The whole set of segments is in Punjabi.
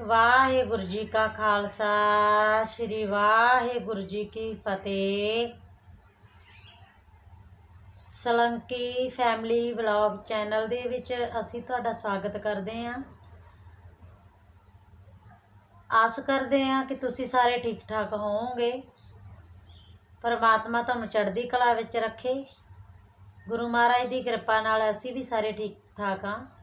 ਵਾਹਿਗੁਰੂ ਜੀ ਕਾ ਖਾਲਸਾ, ਸ੍ਰੀ ਵਾਹਿਗੁਰੂ ਜੀ ਕੀ ਫਤਿਹ। ਸਲੰਕੀ ਫੈਮਿਲੀ ਵਲੌਗ ਚੈਨਲ ਦੇ ਵਿੱਚ ਅਸੀਂ ਤੁਹਾਡਾ ਸਵਾਗਤ ਕਰਦੇ ਹਾਂ। ਆਸ ਕਰਦੇ ਹਾਂ ਕਿ ਤੁਸੀਂ ਸਾਰੇ ਠੀਕ ਠਾਕ ਹੋਵੋਗੇ। ਪਰਮਾਤਮਾ ਤੁਹਾਨੂੰ ਚੜ੍ਹਦੀ ਕਲਾ ਵਿੱਚ ਰੱਖੇ। ਗੁਰੂ ਮਹਾਰਾਜ ਦੀ ਕਿਰਪਾ ਨਾਲ ਅਸੀਂ ਵੀ ਸਾਰੇ ਠੀਕ ਠਾਕ ਹਾਂ।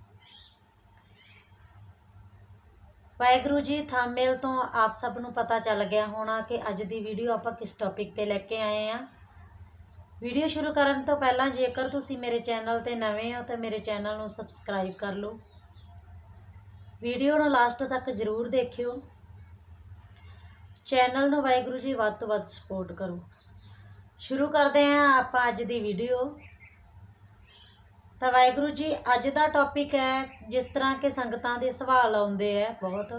ਵਾਹਿਗੁਰੂ ਜੀ ਥੰਬਨੇਲ ਤੋਂ ਆਪ ਸਭ ਨੂੰ ਪਤਾ ਚੱਲ ਗਿਆ ਹੋਣਾ ਕਿ ਅੱਜ ਦੀ ਵੀਡੀਓ ਆਪਾਂ ਕਿਸ ਟੌਪਿਕ ਤੇ ਲੈ ਕੇ ਆਏ ਆ ਵੀਡੀਓ ਸ਼ੁਰੂ ਕਰਨ ਤੋਂ ਪਹਿਲਾਂ ਜੇਕਰ ਤੁਸੀਂ ਮੇਰੇ ਚੈਨਲ ਤੇ ਨਵੇਂ ਹੋ ਤਾਂ ਮੇਰੇ ਚੈਨਲ ਨੂੰ ਸਬਸਕ੍ਰਾਈਬ ਕਰ ਲਓ। ਵੀਡੀਓ ਨੂੰ ਲਾਸਟ ਤੱਕ ਜ਼ਰੂਰ ਦੇਖਿਓ। ਚੈਨਲ ਨੂੰ ਵਾਹਿਗੁਰੂ ਜੀ, ਵੱਧ ਤੋਂ ਵੱਧ ਸਪੋਰਟ ਕਰੋ। ਸ਼ੁਰੂ ਕਰਦੇ ਹਾਂ ਆਪਾਂ ਅੱਜ ਦੀ ਵੀਡੀਓ ਤਾਂ ਵਾਹਿਗੁਰੂ ਜੀ, ਅੱਜ ਦਾ ਟੌਪਿਕ ਹੈ ਜਿਸ ਤਰ੍ਹਾਂ ਕਿ ਸੰਗਤਾਂ ਦੇ ਸਵਾਲ ਆਉਂਦੇ ਆ ਬਹੁਤ।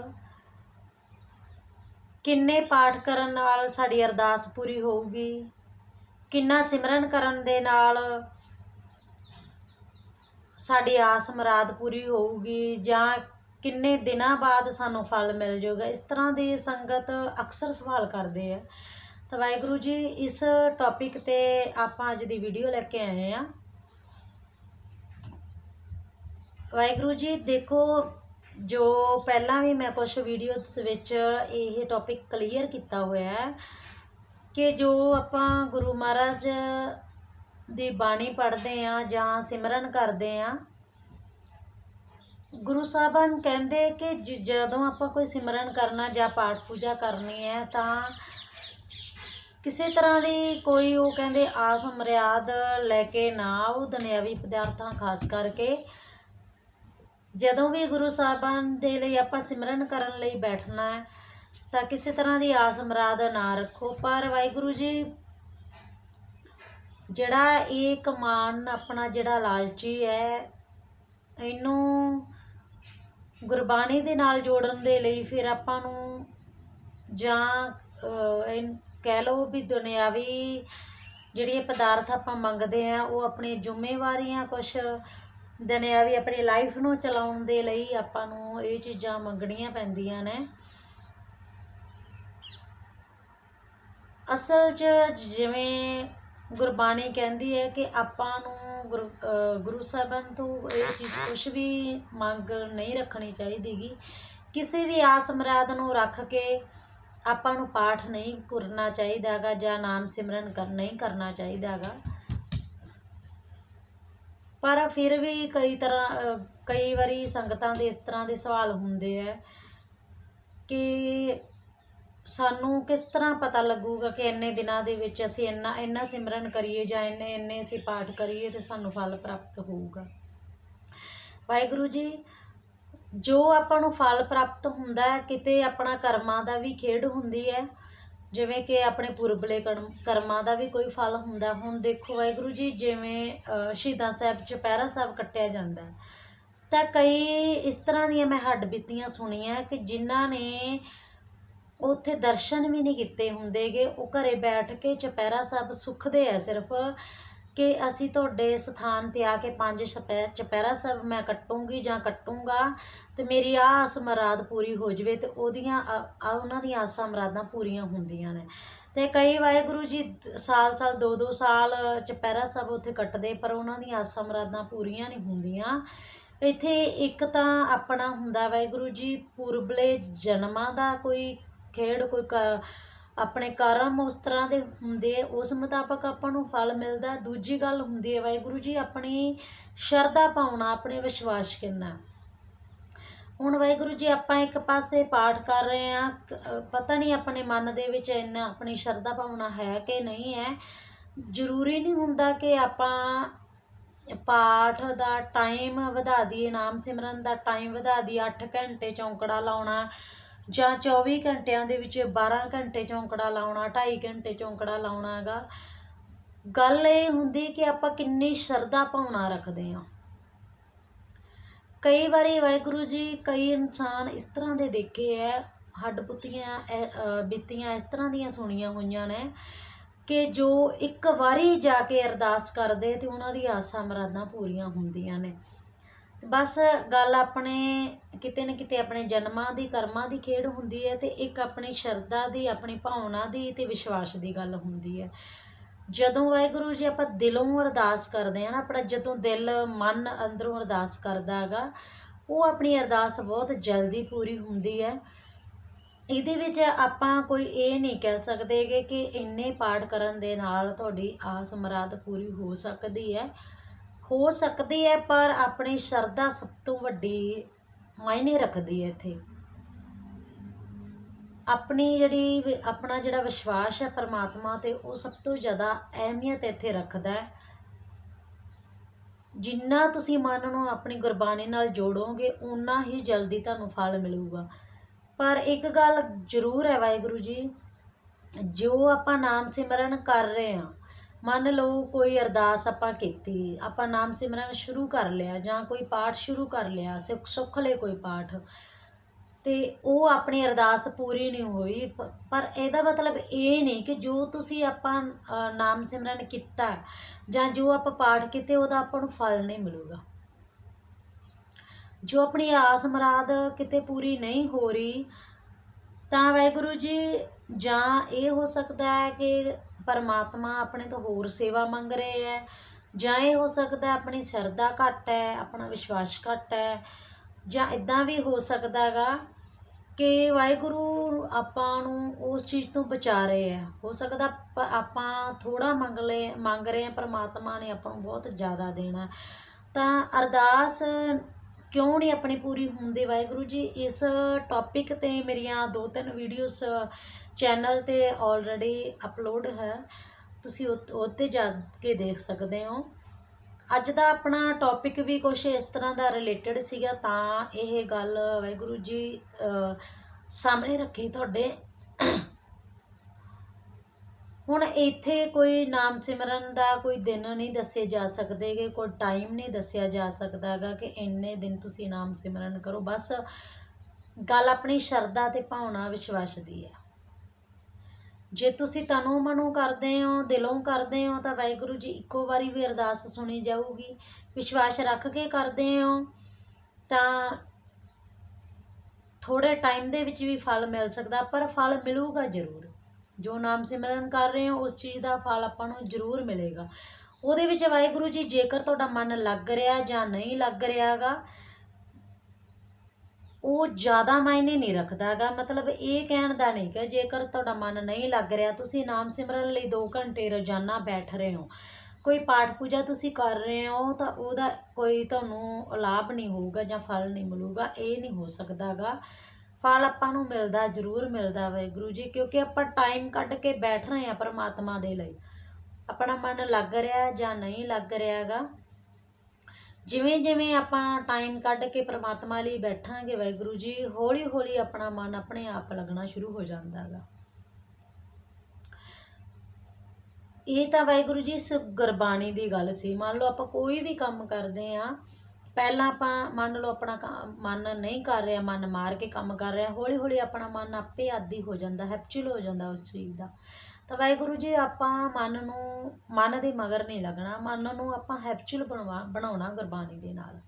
ਕਿੰਨੇ ਪਾਠ ਕਰਨ ਨਾਲ ਸਾਡੀ ਅਰਦਾਸ ਪੂਰੀ ਹੋਊਗੀ? ਕਿੰਨਾ ਸਿਮਰਨ ਕਰਨ ਦੇ ਨਾਲ ਸਾਡੀ ਆਸ ਮਰਾਦ ਪੂਰੀ ਹੋਊਗੀ? ਜਾਂ ਕਿੰਨੇ ਦਿਨਾਂ ਬਾਅਦ ਸਾਨੂੰ ਫਲ ਮਿਲ ਜਾਊਗਾ? ਇਸ ਤਰ੍ਹਾਂ ਦੀ ਸੰਗਤ ਅਕਸਰ ਸਵਾਲ ਕਰਦੇ ਆ। ਤਾਂ ਵਾਹਿਗੁਰੂ ਜੀ, ਇਸ ਟੌਪਿਕ ਤੇ ਆਪਾਂ ਅੱਜ ਦੀ ਵੀਡੀਓ ਲੈ ਕੇ ਆਏ ਆ। ਵਾਹਿਗੁਰੂ ਜੀ, ਦੇਖੋ, ਜੋ ਪਹਿਲਾਂ ਵੀ ਮੈਂ ਕੁਝ ਵੀਡੀਓਜ਼ ਵਿੱਚ ਇਹ ਟੌਪਿਕ ਕਲੀਅਰ ਕੀਤਾ ਹੋਇਆ ਹੈ ਕਿ ਜੋ ਆਪਾਂ ਗੁਰੂ ਮਹਾਰਾਜ ਦੀ ਬਾਣੀ ਪੜ੍ਹਦੇ ਆ ਜਾਂ ਸਿਮਰਨ ਕਰਦੇ ਆ ਗੁਰੂ ਸਾਹਿਬਾਨ ਕਹਿੰਦੇ ਕਿ ਜਦੋਂ ਆਪਾਂ ਕੋਈ ਸਿਮਰਨ ਕਰਨਾ ਜਾਂ ਪਾਠ ਪੂਜਾ ਕਰਨੀ ਹੈ ਤਾਂ ਕਿਸੇ ਤਰ੍ਹਾਂ ਦੀ ਕੋਈ ਉਹ ਕਹਿੰਦੇ ਆਸ ਮਰਿਆਦ ਲੈ ਕੇ ਨਾ ਆਓ, ਦੁਨਿਆਵੀ ਪਦਾਰਥਾਂ ਖਾਸ ਕਰਕੇ ਜਦੋਂ ਵੀ ਗੁਰੂ ਸਾਹਿਬਾਨ ਦੇ ਲਈ ਆਪਾਂ ਸਿਮਰਨ ਕਰਨ ਲਈ ਬੈਠਣਾ ਹੈ, ਤਾਂ ਕਿਸੇ ਤਰ੍ਹਾਂ ਦੀ ਆਸ ਮਰਾਦ ਨਾ ਰੱਖੋ। ਪਰ ਵਾਹਿਗੁਰੂ ਜੀ, ਜਿਹੜਾ ਇਹ ਕਮਾਨ, ਆਪਣਾ ਜਿਹੜਾ ਲਾਲਚੀ ਹੈ, ਇਹਨੂੰ ਗੁਰਬਾਣੀ ਦੇ ਨਾਲ ਜੋੜਨ ਦੇ ਲਈ ਫਿਰ ਆਪਾਂ ਨੂੰ ਜਾਂ ਇਹ ਕਹਿ ਲਓ ਵੀ ਦੁਨਿਆਵੀ ਜਿਹੜੀਆਂ ਪਦਾਰਥ ਆਪਾਂ ਮੰਗਦੇ ਆ ਉਹ ਆਪਣੀ ਜ਼ਿੰਮੇਵਾਰੀਆਂ ਕੁਝ ਦੁਨਿਆਵੀ ਆਪਣੀ ਲਾਈਫ ਨੂੰ ਚਲਾਉਣ ਦੇ ਲਈ ਆਪਾਂ ਨੂੰ ਇਹ ਚੀਜ਼ਾਂ ਮੰਗਣੀਆਂ ਪੈਂਦੀਆਂ ਨੇ। ਅਸਲ 'ਚ ਜਿਵੇਂ ਗੁਰਬਾਣੀ ਕਹਿੰਦੀ ਹੈ ਕਿ ਆਪਾਂ ਨੂੰ ਗੁਰੂ ਗੁਰੂ ਸਾਹਿਬਾਨ ਤੋਂ ਇਹ ਚੀਜ਼ ਕੁਝ ਵੀ ਮੰਗ ਨਹੀਂ ਰੱਖਣੀ ਚਾਹੀਦੀਗੀ। ਕਿਸੇ ਵੀ ਆਸ ਮਰਾਦ ਨੂੰ ਰੱਖ ਕੇ ਆਪਾਂ ਨੂੰ ਪਾਠ ਨਹੀਂ ਕਰਨਾ ਚਾਹੀਦਾਗਾ ਜਾਂ ਨਾਮ ਸਿਮਰਨ ਕਰ, ਨਹੀਂ ਕਰਨਾ ਚਾਹੀਦਾਗਾ। ਪਰ ਫਿਰ ਵੀ ਕਈ ਤਰ੍ਹਾਂ, ਅਹ, ਕਈ ਵਾਰੀ ਸੰਗਤਾਂ ਦੇ ਇਸ ਤਰ੍ਹਾਂ ਦੇ ਸਵਾਲ ਹੁੰਦੇ ਆ ਕਿ ਸਾਨੂੰ ਕਿਸ ਤਰ੍ਹਾਂ ਪਤਾ ਲੱਗੂਗਾ ਕਿ ਇੰਨੇ ਦਿਨਾਂ ਦੇ ਵਿੱਚ ਅਸੀਂ ਇੰਨਾ ਇੰਨਾ ਸਿਮਰਨ ਕਰੀਏ ਜਾਂ ਇੰਨੇ ਇੰਨੇ ਅਸੀਂ ਪਾਠ ਕਰੀਏ ਤੇ ਸਾਨੂੰ ਫਲ ਪ੍ਰਾਪਤ ਹੋਊਗਾ। ਵਾਹਿਗੁਰੂ ਜੀ, ਜੋ ਆਪਾਂ ਨੂੰ ਫਲ ਪ੍ਰਾਪਤ ਹੁੰਦਾ ਹੈ, ਕਿਤੇ ਆਪਣਾ ਕਰਮਾਂ ਦਾ ਵੀ ਖੇਡ ਹੁੰਦੀ ਹੈ ਜਿਵੇਂ ਕਿ ਆਪਣੇ ਪੁਰਬਲੇ ਕਰਮ- ਕਰਮਾਂ ਦਾ ਵੀ ਕੋਈ ਫਲ ਹੁੰਦਾ, ਹੁਣ ਦੇਖੋ ਵਾਹਿਗੁਰੂ ਜੀ ਜਿਵੇਂ ਸ਼ਹੀਦਾਂ ਸਾਹਿਬ ਚੁਪਹਿਰਾ ਸਾਹਿਬ ਕੱਟਿਆ ਜਾਂਦਾ ਤਾਂ ਕਈ ਇਸ ਤਰ੍ਹਾਂ ਦੀਆਂ ਮੈਂ ਹੱਡ ਬੀਤੀਆਂ ਸੁਣੀਆਂ ਕਿ ਜਿਨ੍ਹਾਂ ਨੇ ਉੱਥੇ ਦਰਸ਼ਨ ਵੀ ਨਹੀਂ ਕੀਤੇ ਹੁੰਦੇਗੇ, ਉਹ ਘਰੇ ਬੈਠ ਕੇ ਚੁਪਹਿਰਾ ਸਾਹਿਬ ਸੁਖਦੇ ਆ ਸਿਰਫ। ਕਿ ਅਸੀਂ ਤੁਹਾਡੇ ਸਥਾਨ ਤੇ ਆ ਕੇ ਪੰਜ ਛਪੈ ਚੁਪਹਿਰਾ ਸਾਹਿਬ ਮੈਂ ਕੱਟੂੰਗੀ ਜਾਂ ਕੱਟੂੰਗਾ ਤੇ ਮੇਰੀ ਆਹ ਆਸ ਮਰਾਦ ਪੂਰੀ ਹੋ ਜਵੇ ਤੇ ਉਹਦੀਆਂ ਆ ਆ ਉਹਨਾਂ ਦੀਆਂ ਆਸਾਂ ਮਰਾਦਾਂ ਪੂਰੀਆਂ ਹੁੰਦੀਆਂ ਨੇ। ਤੇ ਕਈ ਵਾਹਿਗੁਰੂ ਜੀ ਸਾਲ ਸਾਲ, ਦੋ ਦੋ ਸਾਲ ਚੁਪਹਿਰਾ ਸਾਹਿਬ ਉੱਥੇ ਕੱਟਦੇ, ਪਰ ਉਹਨਾਂ ਦੀਆਂ ਆਸਾਂ ਮਰਾਦਾਂ ਪੂਰੀਆਂ ਨਹੀਂ ਹੁੰਦੀਆਂ। ਇੱਥੇ ਇੱਕ ਤਾਂ ਆਪਣਾ ਹੁੰਦਾ ਵਾਹਿਗੁਰੂ ਜੀ, ਪੁਰਬਲੇ ਜਨਮਾਂ ਦਾ ਕੋਈ ਖੇਡ, ਕੋਈ ਕ- ਆਪਣੇ ਕਰਮ ਉਸ ਤਰ੍ਹਾਂ ਦੇ ਹੁੰਦੇ ਉਸ ਮੁਤਾਬਕ ਆਪਾਂ ਨੂੰ ਫਲ ਮਿਲਦਾ। ਦੂਜੀ ਗੱਲ ਹੁੰਦੀ ਹੈ ਵਾਹਿਗੁਰੂ ਜੀ, ਆਪਣੀ ਸ਼ਰਧਾ ਪਾਉਣਾ ਆਪਣੇ ਵਿਸ਼ਵਾਸ ਕਿੰਨਾ। ਹੁਣ ਵਾਹਿਗੁਰੂ ਜੀ, ਆਪਾਂ ਇੱਕ ਪਾਸੇ ਪਾਠ ਕਰ ਰਹੇ ਆ ਪਤਾ ਨਹੀਂ ਆਪਣੇ ਮਨ ਦੇ ਵਿੱਚ ਇੰਨਾ ਆਪਣੀ ਸ਼ਰਧਾ ਭਾਵਨਾ ਹੈ ਕਿ ਨਹੀਂ ਹੈ। ਜ਼ਰੂਰੀ ਨਹੀਂ ਹੁੰਦਾ ਕਿ ਆਪਾਂ ਪਾਠ ਦਾ ਟਾਈਮ ਵਧਾ ਦਈਏ, ਨਾਮ ਸਿਮਰਨ ਦਾ ਟਾਈਮ ਵਧਾ ਦਈਏ 8 ਘੰਟੇ ਚੌਂਕੜਾ ਲਾਉਣਾ ਜਾਂ 24 ਘੰਟਿਆਂ ਦੇ ਵਿੱਚ 12 ਘੰਟੇ ਚੌਂਕੜਾ ਲਾਉਣਾ 2.5 ਘੰਟੇ ਚੌਂਕੜਾ ਲਾਉਣਾ ਹੈਗਾ। ਗੱਲ ਇਹ ਹੁੰਦੀ ਕਿ ਆਪਾਂ ਕਿੰਨੀ ਸ਼ਰਧਾ ਭਾਵਨਾ ਰੱਖਦੇ ਹਾਂ। ਕਈ ਵਾਰੀ ਵਾਹਿਗੁਰੂ ਜੀ, ਕਈ ਇਨਸਾਨ ਇਸ ਤਰ੍ਹਾਂ ਦੇ ਦੇਖੇ ਐ, ਹੱਡ ਪੁੱਤੀਆਂ ਐ- ਬੀਤੀਆਂ ਇਸ ਤਰ੍ਹਾਂ ਦੀਆਂ ਸੁਣੀਆਂ ਹੋਈਆਂ ਨੇ ਕਿ ਜੋ ਇੱਕ ਵਾਰੀ ਜਾ ਕੇ ਅਰਦਾਸ ਕਰਦੇ ਤੇ ਉਹਨਾਂ ਦੀ ਆਸਾਂ ਮਰਾਦਾਂ ਪੂਰੀਆਂ ਹੁੰਦੀਆਂ ਨੇ। ਬਸ ਗੱਲ ਆਪਣੇ ਕਿਤੇ ਨਾ ਕਿਤੇ ਆਪਣੇ ਜਨਮਾਂ ਦੀ, ਕਰਮਾਂ ਦੀ ਖੇਡ ਹੁੰਦੀ ਹੈ ਤੇ ਇੱਕ ਆਪਣੀ ਸ਼ਰਧਾ ਦੀ, ਆਪਣੀ ਭਾਵਨਾ ਦੀ ਤੇ ਵਿਸ਼ਵਾਸ ਦੀ ਗੱਲ ਹੁੰਦੀ ਹੈ। ਜਦੋਂ ਵਾਹਿਗੁਰੂ ਜੀ ਆਪਾਂ ਦਿਲੋਂ ਅਰਦਾਸ ਕਰਦੇ ਆ ਨਾ, ਆਪਣਾ ਜਦੋਂ ਦਿਲ, ਮਨ ਅੰਦਰੋਂ ਅਰਦਾਸ ਕਰਦਾ ਹੈਗਾ, ਉਹ ਆਪਣੀ ਅਰਦਾਸ ਬਹੁਤ ਜਲਦੀ ਪੂਰੀ ਹੁੰਦੀ ਹੈ। ਇਹਦੇ ਵਿੱਚ ਆਪਾਂ ਕੋਈ ਇਹ ਨਹੀਂ ਕਹਿ ਸਕਦੇਗੇ ਕਿ ਇੰਨੇ ਪਾਠ ਕਰਨ ਦੇ ਨਾਲ ਤੁਹਾਡੀ ਆਸ ਮਰਾਦ ਪੂਰੀ ਹੋ ਸਕਦੀ ਹੈ। ਹੋ ਸਕਦੀ ਹੈ, ਪਰ ਆਪਣੀ ਸ਼ਰਧਾ ਸਭ ਤੋਂ ਵੱਡੀ ਮਾਇਨੇ ਰੱਖਦੀ ਹੈ ਇੱਥੇ। ਆਪਣੀ ਜਿਹੜੀ ਆਪਣਾ ਜਿਹੜਾ ਵਿਸ਼ਵਾਸ ਹੈ ਪਰਮਾਤਮਾ ਤੇ, ਉਹ ਸਭ ਤੋਂ ਜ਼ਿਆਦਾ ਅਹਿਮੀਅਤ ਇੱਥੇ ਰੱਖਦਾ ਹੈ। ਜਿੰਨਾ ਤੁਸੀਂ ਮਨ ਨੂੰ ਆਪਣੀ ਗੁਰਬਾਣੀ ਨਾਲ ਜੋੜੋਗੇ ਉਨਾ ਹੀ ਜਲਦੀ ਤੁਹਾਨੂੰ ਫਲ ਮਿਲੂਗਾ। ਪਰ ਇੱਕ ਗੱਲ ਜ਼ਰੂਰ ਹੈ ਵਾਹਿਗੁਰੂ ਜੀ, ਜੋ ਆਪਾਂ ਨਾਮ ਸਿਮਰਨ ਕਰ ਰਹੇ ਹਾਂ ਮੰਨ ਲਓ ਕੋਈ ਅਰਦਾਸ ਆਪਾਂ ਕੀਤੀ, ਆਪਾਂ ਨਾਮ ਸਿਮਰਨ ਸ਼ੁਰੂ ਕਰ ਲਿਆ ਜਾਂ ਕੋਈ ਪਾਠ ਸ਼ੁਰੂ ਕਰ ਲਿਆ, ਸੁੱਖ ਸੁੱਖ ਲਈ ਕੋਈ ਪਾਠ, ਤੇ ਉਹ ਆਪਣੀ ਅਰਦਾਸ ਪੂਰੀ ਨਹੀਂ ਹੋਈ ਪਰ ਇਹਦਾ ਮਤਲਬ ਇਹ ਨਹੀਂ ਕਿ ਜੋ ਤੁਸੀਂ ਆਪਾਂ ਨਾਮ ਸਿਮਰਨ ਕੀਤਾ ਜਾਂ ਜੋ ਆਪਾਂ ਪਾਠ ਕੀਤੇ ਉਹਦਾ ਆਪਾਂ ਨੂੰ ਫਲ ਨਹੀਂ ਮਿਲੂਗਾ। ਜੋ ਆਪਣੀ ਆਸ ਮਰਾਦ ਕਿਤੇ ਪੂਰੀ ਨਹੀਂ ਹੋ ਰਹੀ, ਤਾਂ ਵਾਹਿਗੁਰੂ ਜੀ, ਜਾਂ ਇਹ ਹੋ ਸਕਦਾ ਹੈ ਕਿ ਪਰਮਾਤਮਾ ਆਪਣੇ ਤੋਂ ਹੋਰ ਸੇਵਾ ਮੰਗ ਰਹੇ ਹੈ। ਜਾਂ ਇਹ ਹੋ ਸਕਦਾ ਆਪਣੀ ਸ਼ਰਧਾ ਘੱਟ ਹੈ, ਆਪਣਾ ਵਿਸ਼ਵਾਸ ਘੱਟ ਹੈ, ਜਾਂ ਇਦਾਂ ਵੀ ਹੋ ਸਕਦਾ ਹੈਗਾ ਕਿ ਵਾਹਿਗੁਰੂ ਆਪਾਂ ਨੂੰ ਉਸ ਚੀਜ਼ ਤੋਂ ਬਚਾ ਰਹੇ ਹੈ। ਹੋ ਸਕਦਾ ਪ- ਆਪਾਂ ਥੋੜਾ ਮੰਗ ਲੈ ਮੰਗ ਰਹੇ ਹਾਂ, ਪਰਮਾਤਮਾ ਨੇ ਆਪਾਂ ਨੂੰ ਬਹੁਤ ਜ਼ਿਆਦਾ ਦੇਣਾ ਤਾਂ ਅਰਦਾਸ ਕਿਉਂ ਨਹੀਂ ਆਪਣੀ ਪੂਰੀ ਹੁੰਦੀ ਵਾਹਿਗੁਰੂ ਜੀ? ਇਸ ਟੌਪਿਕ ਤੇ ਮੇਰੀਆਂ ਦੋ ਤਿੰਨ ਵੀਡੀਓਜ਼ ਚੈਨਲ ਤੇ ਆਲਰੇਡੀ ਅਪਲੋਡ ਹੈ। ਤੁਸੀਂ ਉਹ ਉਹ 'ਤੇ ਜਾ ਕੇ ਦੇਖ ਸਕਦੇ ਹੋ। ਅੱਜ ਦਾ ਆਪਣਾ ਟੌਪਿਕ ਵੀ ਕੁਝ ਇਸ ਤਰ੍ਹਾਂ ਦਾ ਰਿਲੇਟਡ ਸੀਗਾ, ਤਾਂ ਇਹ ਗੱਲ ਵਾਹਿਗੁਰੂ ਜੀ ਸਾਹਮਣੇ ਰੱਖੀ ਤੁਹਾਡੇ। ਹੁਣ ਇੱਥੇ ਕੋਈ ਨਾਮ ਸਿਮਰਨ ਦਾ ਕੋਈ ਦਿਨ ਨਹੀਂ ਦੱਸੇ ਜਾ ਸਕਦੇ ਸਕਦੇਗੇ, ਕੋਈ ਟਾਈਮ ਨਹੀਂ ਦੱਸਿਆ ਜਾ ਸਕਦਾਗਾ ਕਿ ਇੰਨੇ ਦਿਨ ਤੁਸੀਂ ਨਾਮ ਸਿਮਰਨ ਕਰੋ। ਬਸ ਗੱਲ ਆਪਣੀ ਸ਼ਰਧਾ ਤੇ ਭਾਵਨਾ ਵਿਸ਼ਵਾਸ ਦੀ ਹੈ ਜੇ ਤੁਸੀਂ ਤਨੋਂ ਮਨੋਂ ਕਰਦੇ ਹੋ, ਦਿਲੋਂ ਕਰਦੇ ਹੋ, ਤਾਂ ਵਾਹਿਗੁਰੂ ਜੀ ਇੱਕੋ ਵਾਰੀ ਵੀ ਅਰਦਾਸ ਸੁਣੀ ਜਾਊਗੀ। ਵਿਸ਼ਵਾਸ ਰੱਖ ਕੇ ਕਰਦੇ ਹੋ, ਤਾਂ ਥੋੜੇ ਟਾਈਮ ਦੇ ਵਿੱਚ ਵੀ ਫਲ ਮਿਲ ਸਕਦਾ, ਪਰ ਫਲ ਮਿਲੂਗਾ ਜ਼ਰੂਰ। ਜੋ ਨਾਮ ਸਿਮਰਨ ਕਰ ਰਹੇ ਹੋ, ਉਸ ਚੀਜ਼ ਦਾ ਫਲ ਆਪਾਂ ਨੂੰ ਜ਼ਰੂਰ ਮਿਲੇਗਾ। ਉਹਦੇ ਵਿੱਚ ਵਾਹਿਗੁਰੂ ਜੀ, ਜੇਕਰ ਤੁਹਾਡਾ ਮਨ ਲੱਗ ਰਿਹਾ ਜਾਂ ਨਹੀਂ ਲੱਗ ਰਿਹਾਗਾ, ਉਹ ਜ਼ਿਆਦਾ ਮਾਇਨੇ ਨਹੀਂ ਰੱਖਦਾਗਾ। ਮਤਲਬ ਇਹ ਕਹਿਣ ਦਾ ਨਹੀਂ ਕਿ ਜੇਕਰ ਤੁਹਾਡਾ ਮਨ ਨਹੀਂ ਲੱਗ ਰਿਹਾ, ਤੁਸੀਂ ਨਾਮ ਸਿਮਰਨ ਲਈ 2 ਘੰਟੇ ਰੋਜ਼ਾਨਾ ਬੈਠ ਰਹੇ ਹੋ। ਕੋਈ ਪਾਠ ਪੂਜਾ ਤੁਸੀਂ ਕਰ ਰਹੇ ਹੋ, ਤਾਂ ਉਹਦਾ ਕੋਈ ਤੁਹਾਨੂੰ ਲਾਭ ਨਹੀਂ ਹੋਊਗਾ ਜਾਂ ਫਲ ਨਹੀਂ ਮਿਲੂਗਾ, ਇਹ ਨਹੀਂ ਹੋ ਸਕਦਾਗਾ। ਫਲ ਆਪਾਂ ਨੂੰ ਮਿਲਦਾ, ਜ਼ਰੂਰ ਮਿਲਦਾ ਵਾਹਿਗੁਰੂ ਜੀ, ਕਿਉਂਕਿ ਆਪਾਂ ਟਾਈਮ ਕੱਢ ਕੇ ਬੈਠ ਰਹੇ ਹਾਂ ਪਰਮਾਤਮਾ ਦੇ ਲਈ। ਆਪਣਾ ਮਨ ਲੱਗ ਰਿਹਾ ਜਾਂ ਨਹੀਂ ਲੱਗ ਰਿਹਾਗਾ। ਜਿਵੇਂ ਜਿਵੇਂ ਆਪਾਂ ਟਾਈਮ ਕੱਢ ਕੇ ਪਰਮਾਤਮਾ ਲਈ ਬੈਠਾਂਗੇ ਵਾਹਿਗੁਰੂ ਜੀ ਹੌਲੀ ਹੌਲੀ ਆਪਣਾ ਮਨ ਆਪਣੇ ਆਪ ਲੱਗਣਾ ਸ਼ੁਰੂ ਹੋ ਜਾਂਦਾ ਹੈਗਾ ਇਹ ਤਾਂ ਵਾਹਿਗੁਰੂ ਜੀ, ਇਸ ਗੁਰਬਾਣੀ ਦੀ ਗੱਲ ਸੀ। ਮੰਨ ਲਓ ਆਪਾਂ ਕੋਈ ਵੀ ਕੰਮ ਕਰਦੇ ਆ ਪਹਿਲਾਂ ਆਪਾਂ ਮੰਨ ਲਓ ਆਪਣਾ ਕੰਮ- ਮਨ ਨਹੀਂ ਕਰ ਰਿਹਾ, ਮਨ ਮਾਰ ਕੇ ਕੰਮ ਕਰ ਰਿਹਾ ਹੌਲੀ ਹੌਲੀ ਆਪਣਾ ਮਨ ਆਪੇ ਆਦੀ ਹੋ ਜਾਂਦਾ, ਹੈਪਚੁਅਲ ਹੋ ਜਾਂਦਾ ਉਸ ਚੀਜ਼ ਦਾ। ਤਾਂ ਵਾਹਿਗੁਰੂ ਜੀ, ਆਪਾਂ ਮਨ ਨੂੰ, ਮਨ ਦੇ ਮਗਰ ਨਹੀਂ ਲੱਗਣਾ, ਮਨ ਨੂੰ ਆਪਾਂ ਹੈਪਚੁਅਲ ਬਣਵਾ, ਬਣਾਉਣਾ ਗੁਰਬਾਣੀ ਦੇ ਨਾਲ।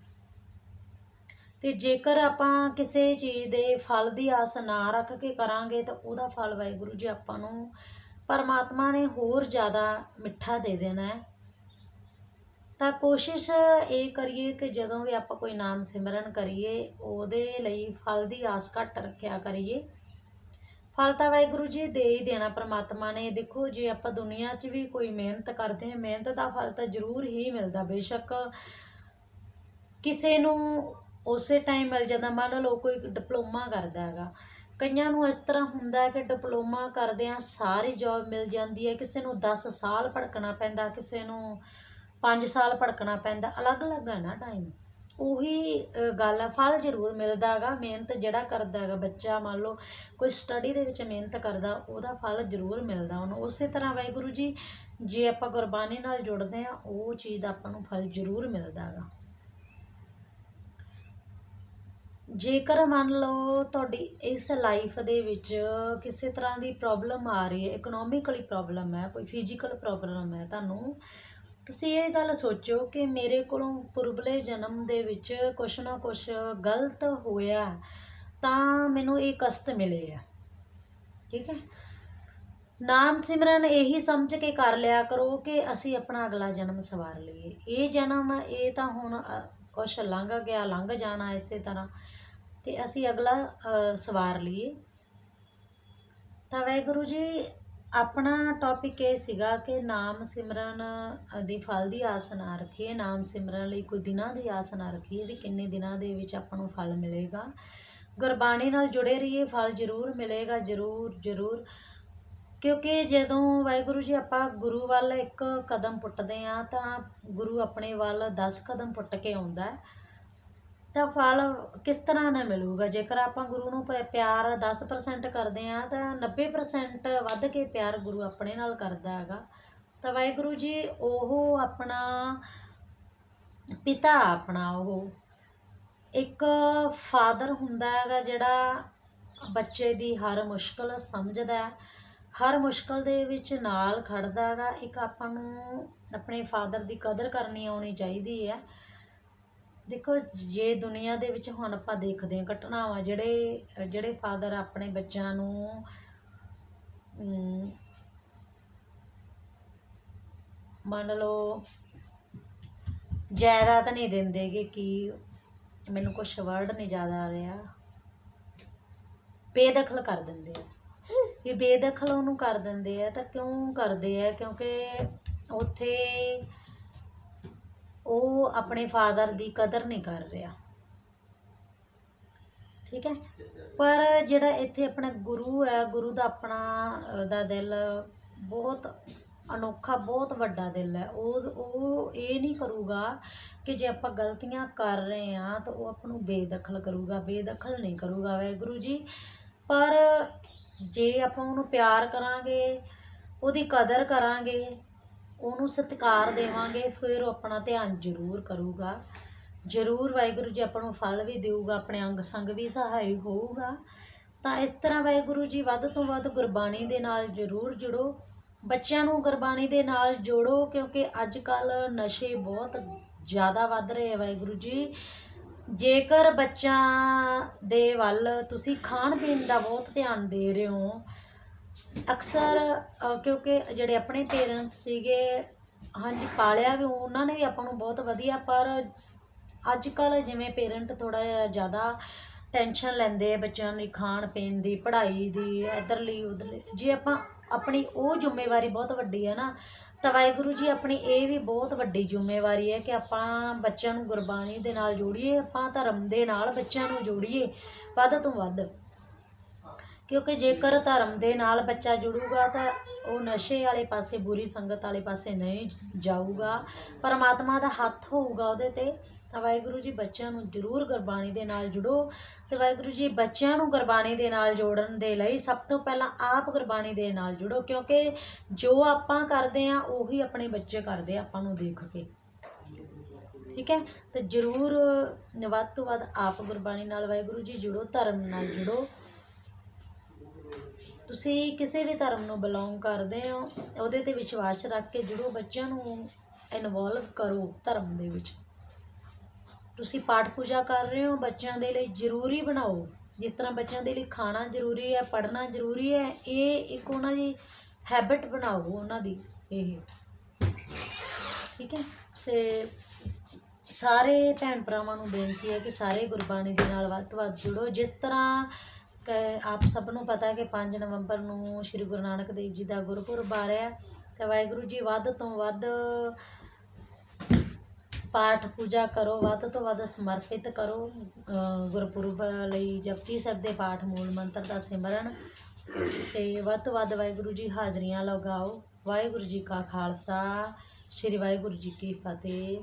ਤੇ ਜੇਕਰ ਆਪਾਂ ਕਿਸੇ ਚੀਜ਼ ਦੇ ਫਲ ਦੀ ਆਸ ਨਾ ਰੱਖ ਕੇ ਕਰਾਂਗੇ, ਤਾਂ ਉਹਦਾ ਫਲ ਵਾਹਿਗੁਰੂ ਜੀ ਆਪਾਂ ਨੂੰ ਪਰਮਾਤਮਾ ਨੇ ਹੋਰ ਜ਼ਿਆਦਾ ਮਿੱਠਾ ਦੇ ਦੇਣਾ ਹੈ। ਤਾਂ ਕੋਸ਼ਿਸ਼ ਇਹ ਕਰੀਏ ਕਿ ਜਦੋਂ ਵੀ ਆਪਾਂ ਕੋਈ ਨਾਮ ਸਿਮਰਨ ਕਰੀਏ, ਉਹਦੇ ਲਈ ਫਲ ਦੀ ਆਸ ਘੱਟ ਰੱਖਿਆ ਕਰੀਏ। ਫਲ ਤਾਂ ਵਾਹਿਗੁਰੂ ਜੀ ਦੇ ਹੀ ਦੇਣਾ, ਪ੍ਰਮਾਤਮਾ ਨੇ। ਦੇਖੋ, ਜੇ ਆਪਾਂ ਦੁਨੀਆ 'ਚ ਵੀ ਕੋਈ ਮਿਹਨਤ ਕਰਦੇ ਹਾਂ, ਮਿਹਨਤ ਦਾ ਫਲ ਤਾਂ ਜ਼ਰੂਰ ਹੀ ਮਿਲਦਾ, ਬੇਸ਼ੱਕ ਕਿਸੇ ਨੂੰ ਉਸੇ ਟਾਈਮ ਮਿਲ ਜਾਂਦਾ। ਮੰਨ ਲਓ, ਕੋਈ ਡਿਪਲੋਮਾ ਕਰਦਾ ਹੈਗਾ। ਕਈਆਂ ਨੂੰ ਇਸ ਤਰ੍ਹਾਂ ਹੁੰਦਾ ਹੈ ਕਿ ਡਿਪਲੋਮਾ ਕਰਦਿਆਂ ਸਾਰੀ ਜੌਬ ਮਿਲ ਜਾਂਦੀ ਹੈ। ਕਿਸੇ ਨੂੰ 10 ਸਾਲ ਭੜਕਣਾ ਪੈਂਦਾ, ਕਿਸੇ ਨੂੰ 5 ਸਾਲ ਭੜਕਣਾ ਪੈਂਦਾ, ਅਲੱਗ-ਅਲੱਗ ਹੈ ਨਾ ਟਾਈਮ ਉਹੀ ਗੱਲ ਆ, ਫਲ ਜ਼ਰੂਰ ਮਿਲਦਾ ਹੈਗਾ, ਮਿਹਨਤ ਜਿਹੜਾ ਕਰਦਾ ਹੈਗਾ, ਬੱਚਾ ਮੰਨ ਲਓ, ਕੋਈ ਸਟੱਡੀ ਦੇ ਵਿੱਚ ਮਿਹਨਤ ਕਰਦਾ, ਉਹਦਾ ਫਲ ਜ਼ਰੂਰ ਮਿਲਦਾ ਉਹਨੂੰ। ਉਸੇ ਤਰ੍ਹਾਂ ਵਾਹਿਗੁਰੂ ਜੀ, ਜੇ ਆਪਾਂ ਗੁਰਬਾਣੀ ਨਾਲ ਜੁੜਦੇ ਆ ਉਹ ਚੀਜ਼ ਦਾ ਆਪਾਂ ਨੂੰ ਫਲ ਜ਼ਰੂਰ ਮਿਲਦਾ ਹੈਗਾ। ਜੇਕਰ ਮੰਨ ਲਓ ਤੁਹਾਡੀ ਇਸ ਲਾਈਫ ਦੇ ਵਿੱਚ ਕਿਸੇ ਤਰ੍ਹਾਂ ਦੀ ਪ੍ਰੋਬਲਮ ਆ ਰਹੀ ਹੈ ਇਕਨੋਮਿਕਲੀ ਪ੍ਰੋਬਲਮ ਹੈ, ਕੋਈ ਫਿਜ਼ੀਕਲ ਪ੍ਰੋਬਲਮ ਹੈ, ਤੁਹਾਨੂੰ ਤੁਸੀਂ ਇਹ ਗੱਲ ਸੋਚੋ ਕਿ ਮੇਰੇ ਕੋਲੋਂ ਪੁਰਬਲੇ ਜਨਮ ਦੇ ਵਿੱਚ ਕੁਛ ਨਾ ਕੁਛ ਗਲਤ ਹੋਇਆ ਤਾਂ ਮੈਨੂੰ ਇਹ ਕਸ਼ਟ ਮਿਲੇ ਆ। ਠੀਕ ਹੈ? ਨਾਮ ਸਿਮਰਨ ਇਹੀ ਸਮਝ ਕੇ ਕਰ ਲਿਆ ਕਰੋ ਕਿ ਅਸੀਂ ਆਪਣਾ ਅਗਲਾ ਜਨਮ ਸਵਾਰ ਲਈਏ। ਇਹ ਜਨਮ, ਇਹ ਤਾਂ ਹੁਣ ਕੁਛ ਲੰਘ ਗਿਆ, ਲੰਘ ਜਾਣਾ ਇਸੇ ਤਰ੍ਹਾਂ ਤੇ ਅਸੀਂ ਅਗਲਾ ਸਵਾਰ ਲਈਏ। ਤਾਂ ਵਾਹਿਗੁਰੂ ਜੀ ਆਪਣਾ ਟੌਪਿਕ ਇਹ ਸੀਗਾ ਕਿ ਨਾਮ ਸਿਮਰਨ ਦੀ ਫਲ ਦੀ ਆਸ ਨਾ ਰੱਖੀਏ। ਨਾਮ ਸਿਮਰਨ ਲਈ ਕੋਈ ਦਿਨਾਂ ਦੀ ਆਸ ਨਾ ਰੱਖੀਏ ਵੀ ਕਿੰਨੇ ਦਿਨਾਂ ਦੇ ਵਿੱਚ ਆਪਾਂ ਨੂੰ ਫਲ ਮਿਲੇਗਾ। ਗੁਰਬਾਣੀ ਨਾਲ ਜੁੜੇ ਰਹੀਏ, ਫਲ ਜ਼ਰੂਰ ਮਿਲੇਗਾ, ਜ਼ਰੂਰ ਜ਼ਰੂਰ। ਕਿਉਂਕਿ ਜਦੋਂ ਵਾਹਿਗੁਰੂ ਜੀ ਆਪਾਂ ਗੁਰੂ ਵੱਲ ਇੱਕ ਕਦਮ ਪੁੱਟਦੇ ਆ ਤਾਂ ਗੁਰੂ ਆਪਣੇ ਵੱਲ 10 ਕਦਮ ਪੁੱਟ ਕੇ ਆਉਂਦਾ ਹੈ। ਤਾਂ ਫਲ ਕਿਸ ਤਰ੍ਹਾਂ ਨਾਲ ਮਿਲੂਗਾ? ਜੇਕਰ ਆਪਾਂ ਗੁਰੂ ਨੂੰ ਪ- ਪਿਆਰ 10% ਕਰਦੇ ਆ ਤਾਂ 90% ਵੱਧ ਕੇ ਪਿਆਰ ਗੁਰੂ ਆਪਣੇ ਨਾਲ ਕਰਦਾ ਹੈਗਾ। ਤਾਂ ਵਾਹਿਗੁਰੂ ਜੀ, ਉਹ ਆਪਣਾ ਪਿਤਾ ਆਪਣਾ, ਉਹ ਇੱਕ ਫਾਦਰ ਹੁੰਦਾ ਹੈਗਾ ਜਿਹੜਾ ਬੱਚੇ ਦੀ ਹਰ ਮੁਸ਼ਕਲ ਸਮਝਦਾ ਹੈ। ਹਰ ਮੁਸ਼ਕਲ ਦੇ ਵਿੱਚ ਨਾਲ ਖੜਦਾ ਹੈਗਾ। ਇੱਕ ਆਪਾਂ ਨੂੰ ਆਪਣੇ ਫਾਦਰ ਦੀ ਕਦਰ ਕਰਨੀ ਆਉਣੀ ਚਾਹੀਦੀ ਹੈ। ਦੇਖੋ, ਜੇ ਦੁਨੀਆ ਦੇ ਵਿੱਚ ਹੁਣ ਆਪਾਂ ਦੇਖਦੇ ਹਾਂ ਘਟਨਾਵਾਂ, ਜਿਹੜੇ ਜਿਹੜੇ ਫਾਦਰ ਆਪਣੇ ਬੱਚਿਆਂ ਨੂੰ ਮੰਨ ਲਓ, ਜਾਇਦਾਦ ਨਹੀਂ ਦਿੰਦੇਗੇ ਕਿ ਮੈਨੂੰ ਕੁਛ ਵਰਡ ਨਹੀਂ ਜ਼ਿਆਦਾ ਆ ਰਿਹਾ। ਬੇਦਖਲ ਕਰ ਦਿੰਦੇ ਆ। ਇਹ ਬੇਦਖਲ ਉਹਨੂੰ ਕਰ ਦਿੰਦੇ ਆ ਤਾਂ ਕਿਉਂ ਕਰਦੇ ਆ? ਕਿਉਂਕਿ ਉੱਥੇ ਉਹ ਆਪਣੇ ਫਾਦਰ ਦੀ ਕਦਰ ਨਹੀਂ ਕਰ ਰਿਹਾ। ਠੀਕ ਹੈ? ਪਰ ਜਿਹੜਾ ਇੱਥੇ ਆਪਣਾ ਗੁਰੂ ਹੈ, ਗੁਰੂ ਦਾ ਆਪਣਾ ਦਾ ਦਿਲ ਬਹੁਤ ਅਨੋਖਾ, ਬਹੁਤ ਵੱਡਾ ਦਿਲ ਹੈ। ਉਹ ਉਹ ਇਹ ਨਹੀਂ ਕਰੂਗਾ ਕਿ ਜੇ ਆਪਾਂ ਗਲਤੀਆਂ ਕਰ ਰਹੇ ਹਾਂ ਤਾਂ ਉਹ ਆਪਾਂ ਨੂੰ ਬੇਦਖਲ ਕਰੂਗਾ, ਬੇਦਖਲ ਨਹੀਂ ਕਰੂਗਾ ਵਾਹਿਗੁਰੂ ਜੀ। ਪਰ ਜੇ ਆਪਾਂ ਉਹਨੂੰ ਪਿਆਰ ਕਰਾਂਗੇ, ਉਹਦੀ ਕਦਰ ਕਰਾਂਗੇ ਉਹਨੂੰ ਸਤਿਕਾਰ ਦੇਵਾਂਗੇ, ਫਿਰ ਉਹ ਆਪਣਾ ਧਿਆਨ ਜ਼ਰੂਰ ਕਰੂਗਾ। ਜ਼ਰੂਰ ਵਾਹਿਗੁਰੂ ਜੀ ਆਪਾਂ ਨੂੰ ਫਲ ਵੀ ਦੇਊਗਾ, ਆਪਣੇ ਅੰਗ ਸੰਗ ਵੀ ਸਹਾਈ ਹੋਊਗਾ। ਤਾਂ ਇਸ ਤਰ੍ਹਾਂ ਵਾਹਿਗੁਰੂ ਜੀ ਵੱਧ ਤੋਂ ਵੱਧ ਗੁਰਬਾਣੀ ਦੇ ਨਾਲ ਜ਼ਰੂਰ ਜੁੜੋ। ਬੱਚਿਆਂ ਨੂੰ ਗੁਰਬਾਣੀ ਦੇ ਨਾਲ ਜੋੜੋ, ਕਿਉਂਕਿ ਅੱਜ ਕੱਲ ਨਸ਼ੇ ਬਹੁਤ ਜ਼ਿਆਦਾ ਵੱਧ ਰਹੇ ਆ ਵਾਹਿਗੁਰੂ ਜੀ। ਜੇਕਰ ਬੱਚਿਆਂ ਦੇ ਵੱਲ ਤੁਸੀਂ ਖਾਣ ਪੀਣ ਦਾ ਬਹੁਤ ਧਿਆਨ ਦੇ ਰਹੇ ਹੋ ਅਕਸਰ ਅ, ਕਿਉਂਕਿ ਜਿਹੜੇ ਆਪਣੇ ਪੇਰੈਂਟਸ ਸੀਗੇ ਹਾਂਜੀ ਪਾਲਿਆ ਵੀ ਉਹਨਾਂ ਨੇ ਵੀ ਆਪਾਂ ਨੂੰ ਬਹੁਤ ਵਧੀਆ ਪਰ ਅੱਜ ਕੱਲ ਜਿਵੇਂ ਪੇਰੈਂਟ ਥੋੜਾ ਜਿਹਾ ਜ਼ਿਆਦਾ ਟੈਨਸ਼ਨ ਲੈਂਦੇ ਆ ਬੱਚਿਆਂ ਲਈ ਖਾਣ ਪੀਣ ਦੀ ਪੜ੍ਹਾਈ ਦੀ ਇੱਧਰਲੀ ਉੱਧਰਲੀ ਜੇ ਆਪਾਂ ਆਪਣੀ ਉਹ ਜ਼ਿੰਮੇਵਾਰੀ ਬਹੁਤ ਵੱਡੀ ਹੈ ਨਾ ਤਾਂ ਵਾਹਿਗੁਰੂ ਜੀ ਆਪਣੀ ਇਹ ਵੀ ਬਹੁਤ ਵੱਡੀ ਜ਼ਿੰਮੇਵਾਰੀ ਹੈ ਕਿ ਆਪਾਂ ਬੱਚਿਆਂ ਨੂੰ ਗੁਰਬਾਣੀ ਦੇ ਨਾਲ ਜੋੜੀਏ ਆਪਾਂ ਧਰਮ ਦੇ ਨਾਲ ਬੱਚਿਆਂ ਨੂੰ ਜੋੜੀਏ ਵੱਧ ਤੋਂ ਵੱਧ। ਕਿਉਂਕਿ ਜੇਕਰ ਧਰਮ ਦੇ ਨਾਲ ਬੱਚਾ ਜੁੜੂਗਾ ਤਾਂ ਉਹ ਨਸ਼ੇ ਵਾਲੇ ਪਾਸੇ, ਬੁਰੀ ਸੰਗਤ ਵਾਲੇ ਪਾਸੇ ਨਹੀਂ ਜਾਊਗਾ। ਪਰਮਾਤਮਾ ਦਾ ਹੱਥ ਹੋਊਗਾ ਉਹਦੇ ਤੇ। ਤਾਂ ਵਾਹਿਗੁਰੂ ਜੀ, ਬੱਚਿਆਂ ਨੂੰ ਜ਼ਰੂਰ ਗੁਰਬਾਣੀ ਦੇ ਨਾਲ ਜੁੜੋ। ਤੇ ਵਾਹਿਗੁਰੂ ਜੀ, ਬੱਚਿਆਂ ਨੂੰ ਗੁਰਬਾਣੀ ਦੇ ਨਾਲ ਜੋੜਨ ਦੇ ਲਈ ਸਭ ਤੋਂ ਪਹਿਲਾਂ ਆਪ ਗੁਰਬਾਣੀ ਦੇ ਨਾਲ ਜੁੜੋ। ਕਿਉਂਕਿ ਜੋ ਆਪਾਂ ਕਰਦੇ ਆ ਉਹੀ ਆਪਣੇ ਬੱਚੇ ਕਰਦੇ ਆ, ਆਪਾਂ ਨੂੰ ਦੇਖ ਕੇ। ਠੀਕ ਹੈ? ਤੇ ਜਰੂਰ ਵੱਧ ਤੋਂ ਵੱਧ ਆਪ ਗੁਰਬਾਣੀ ਨਾਲ ਵਾਹਿਗੁਰੂ ਜੀ ਜੁੜੋ, ਧਰਮ ਨਾਲ ਜੁੜੋ। ਤੁਸੀਂ ਕਿਸੇ ਵੀ ਧਰਮ ਨੂੰ ਬਿਲੋਂਗ ਕਰਦੇ ਹੋ, ਉਹਦੇ ਤੇ ਵਿਸ਼ਵਾਸ ਰੱਖ ਕੇ ਜੁੜੋ, ਬੱਚਿਆਂ ਨੂੰ ਇਨਵੋਲਵ ਕਰੋ ਧਰਮ ਦੇ ਵਿੱਚ। ਤੁਸੀਂ ਪਾਠ ਪੂਜਾ ਕਰ ਰਹੇ ਹੋ, ਬੱਚਿਆਂ ਦੇ ਲਈ ਜ਼ਰੂਰੀ ਬਣਾਓ। ਜਿਸ ਤਰ੍ਹਾਂ ਬੱਚਿਆਂ ਦੇ ਲਈ ਖਾਣਾ ਜ਼ਰੂਰੀ ਹੈ, ਪੜ੍ਹਨਾ ਜ਼ਰੂਰੀ ਹੈ, ਇਹ ਇੱਕ ਉਹਨਾਂ ਦੀ ਹੈਬਿਟ ਬਣਾਓ, ਉਹਨਾਂ ਦੀ ਇਹ। ਠੀਕ ਹੈ? ਤੇ ਸਾਰੇ ਭੈਣ ਭਰਾਵਾਂ ਨੂੰ ਬੇਨਤੀ ਹੈ ਕਿ ਸਾਰੇ ਗੁਰਬਾਣੀ ਦੇ ਨਾਲ ਵੱਧ ਤੋਂ ਵੱਧ ਜੁੜੋ। ਜਿਸ ਤਰ੍ਹਾਂ ਆਪ ਸਭ ਨੂੰ ਪਤਾ ਕਿ 5 ਨਵੰਬਰ ਨੂੰ ਸ੍ਰੀ ਗੁਰੂ ਨਾਨਕ ਦੇਵ ਜੀ ਦਾ ਗੁਰਪੁਰਬ ਆ ਰਿਹਾ ਹੈ। ਤੇ ਵਾਹਿਗੁਰੂ ਜੀ ਵੱਧ ਤੋਂ ਵੱਧ ਪਾਠ ਪੂਜਾ ਕਰੋ, ਵੱਧ ਤੋਂ ਵੱਧ ਸਮਰਪਿਤ ਕਰੋ। ਗੁਰਪੁਰਬ ਲਈ ਜਪਜੀ ਸਾਹਿਬ ਦੇ ਪਾਠ ਮੂਲ ਮੰਤਰ ਦਾ ਸਿਮਰਨ ਤੇ ਵੱਧ ਤੋਂ ਵੱਧ ਵਾਹਿਗੁਰੂ ਜੀ ਹਾਜ਼ਰੀਆਂ ਲਗਾਓ। ਵਾਹਿਗੁਰੂ ਜੀ ਕਾ ਖਾਲਸਾ, ਸ੍ਰੀ ਵਾਹਿਗੁਰੂ ਜੀ ਕੀ ਫਤਿਹ।